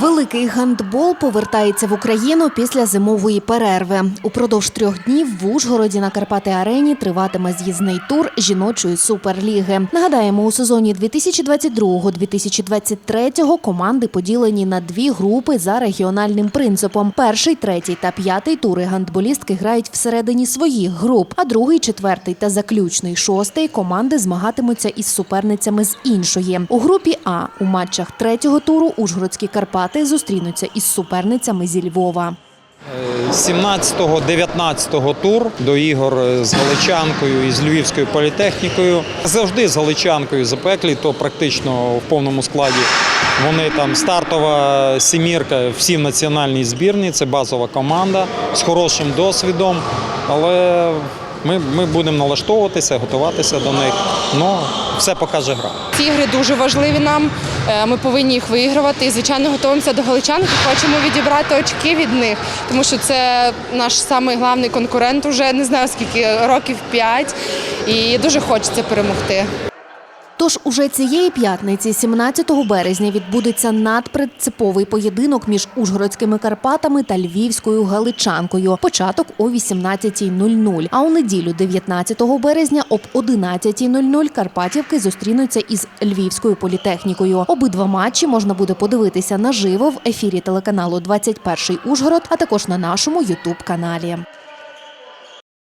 Великий гандбол повертається в Україну після зимової перерви. Упродовж трьох днів в Ужгороді на Карпати Арені триватиме з'їзний тур жіночої суперліги. Нагадаємо, у сезоні 2022-2023 команди поділені на дві групи за регіональним принципом. Перший, третій та п'ятий тури гандболістки грають всередині своїх груп, а другий, четвертий та заключний шостий команди змагатимуться із суперницями з іншої. У групі А у матчах третього туру Ужгородські Карпати зустрінуться із суперницями зі Львова. 17-19 тур до ігор з Галичанкою і з Львівською політехнікою. Завжди з Галичанкою запеклі, то практично в повному складі. Вони там стартова сімірка всі в національній збірні. Це базова команда з хорошим досвідом. Але ми, ми будемо налаштовуватися, готуватися до них. Ну, все покаже гра. Ці ігри дуже важливі нам. е, Ми повинні їх виігрувати І, звичайно, готуємося до галичан. Хочемо відібрати очки від них, тому що це наш самий головний конкурент. Уже не знаю скільки років п'ять, і дуже хочеться перемогти. Тож уже цієї п'ятниці, 17 березня, відбудеться надпредциповий поєдинок між Ужгородськими Карпатами та Львівською Галичанкою. Початок о 18.00. А у неділю, 19 березня, об 11.00 Карпатівки зустрінуться із Львівською політехнікою. Обидва матчі можна буде подивитися наживо в ефірі телеканалу 21 Ужгород, а також на нашому Ютуб каналі.